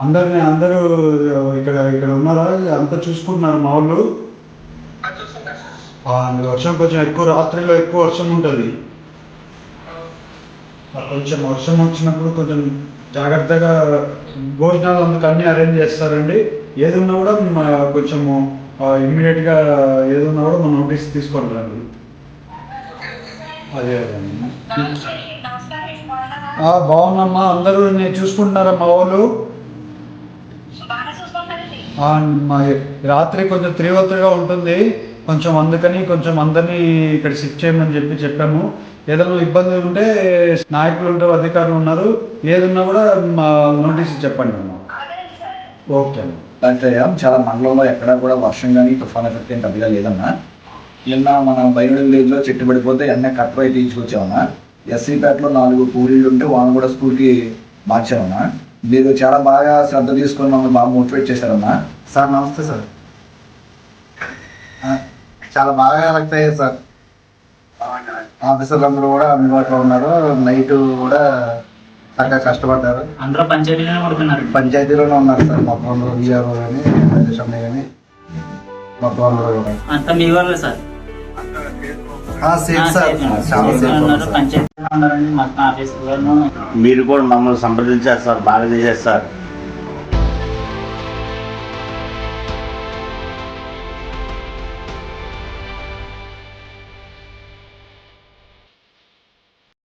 అందరిని అందరూ ఇక్కడ ఇక్కడ ఉన్నారా? అంతా చూసుకుంటున్నారు మా వాళ్ళు. వర్షం కొంచెం ఎక్కువ రాత్రిలో ఎక్కువ వర్షం ఉంటుంది. కొంచెం వర్షం వచ్చినప్పుడు కొంచెం జాగ్రత్తగా భోజనాలు అందుకు అన్ని అరేంజ్ చేస్తారండి. ఏది ఉన్నా కూడా కొంచెము ఇమ్మీడియట్గా ఏది ఉన్నా కూడా మన నోటీస్ తీసుకొని రండి అదే. అదే బాగున్నామ్మా. అందరూ నేను చూసుకుంటున్నారా మా వాళ్ళు బాగా చూసుకుంటారండి ఆ, మా రాత్రి కొంచెం తీవ్రతగా ఉంటుంది. కొంచెం అందుకని కొంచెం అందరినీ ఇక్కడ షిఫ్ట్ చేయమని చెప్పి చెప్పాము. ఏదైనా ఇబ్బంది ఉంటే నాయకులు ఉంటారు అధికారులు ఉన్నారు. ఏదున్నా కూడా మా నోటీస్ చెప్పండి అమ్మా. ఓకే అంటే చాలా మండలంలో ఎక్కడా కూడా వర్షం కానీ తుఫాన్ ఎఫెక్ట్ ఏం పెద్దగా లేదన్నా. నిన్న మన బయలుడు విలేజ్లో చెట్టు పడిపోతే అన్నీ కట్టపై తీసుకొచ్చామన్నా. ఎస్సీపేటలో నాలుగు కూలీలు ఉంటే వాళ్ళు కూడా స్కూల్కి మార్చామన్నా. మీరు చాలా బాగా శ్రద్ధ తీసుకొని మమ్మల్ని బాగా మోటివేట్ చేశారన్నా సార్ నమస్తే సార్. చాలా బాగా కలెక్ట్ అయ్యారు సార్. ఆఫీసర్లు అందరూ కూడా అందుబాటులో ఉన్నారు. నైట్ కూడా చక్కగా కష్టపడ్డారు. అందరూ పంచాయతీలోనే పడుతున్నారు పంచాయతీలోనే ఉన్నారు సార్. మొత్తం అందరూ విఆర్ఓ కానీ రాజేశ్వరి కానీ మొత్తం అందరూ కూడా అంతా మీ వాళ్ళే సార్. మీరు కూడా మమ్మల్ని సంప్రదించారు సార్ బాగా చేశారు సార్.